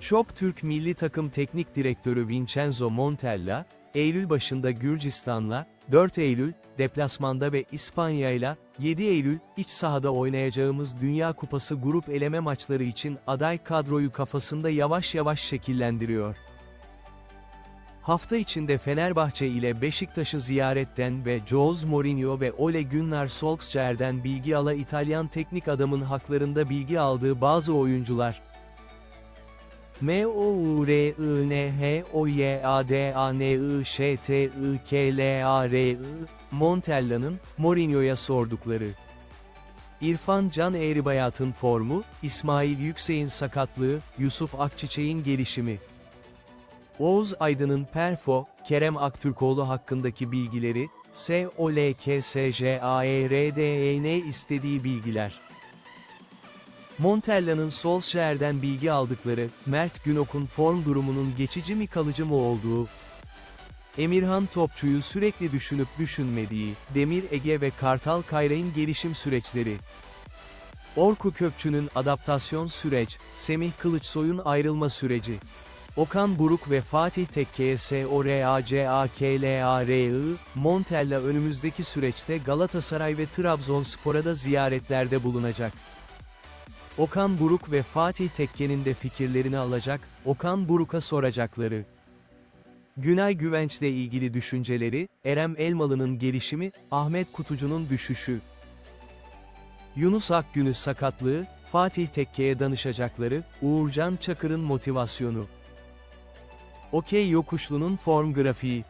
Şok Türk milli takım teknik direktörü Vincenzo Montella, Eylül başında Gürcistan'la, 4 Eylül, deplasmanda ve İspanya'yla, 7 Eylül, iç sahada oynayacağımız Dünya Kupası grup eleme maçları için aday kadroyu kafasında yavaş yavaş şekillendiriyor. Hafta içinde Fenerbahçe ile Beşiktaş'ı ziyaretten ve Jose Mourinho ve Ole Gunnar Solskjaer'den bilgi ala İtalyan teknik adamın haklarında bilgi aldığı bazı oyuncular, M-O-U-R-I-N-H-O-Y-A-D-A-N-I-Ş-T-I-K-L-A-R-I, Montella'nın, Mourinho'ya sordukları. İrfan Can Eğribayat'ın formu, İsmail Yüksek'in sakatlığı, Yusuf Akçiçek'in gelişimi. Oğuz Aydın'ın Perfo, Kerem Aktürkoğlu hakkındaki bilgileri, S-O-L-K-S-J-A-E-R-D-E-N istediği bilgiler. Montella'nın Solskjaer'den bilgi aldıkları, Mert Günok'un form durumunun geçici mi kalıcı mı olduğu, Emirhan Topçu'yu sürekli düşünüp düşünmediği, Demir Ege ve Kartal Kayra'nın gelişim süreçleri, Orku Kökçü'nün adaptasyon süreç, Semih Kılıçsoy'un ayrılma süreci, Okan Buruk ve Fatih Tekke'ye S-O-R-A-C-A-K-L-A-R-I, Montella önümüzdeki süreçte Galatasaray ve Trabzonspor'a da ziyaretlerde bulunacak. Okan Buruk ve Fatih Tekke'nin de fikirlerini alacak, Okan Buruk'a soracakları. Günay Güvenç'le ilgili düşünceleri, Erem Elmalı'nın gelişimi, Ahmet Kutucu'nun düşüşü. Yunus Akgün'ü sakatlığı, Fatih Tekke'ye danışacakları, Uğurcan Çakır'ın motivasyonu. Okey Yokuşlu'nun form grafiği,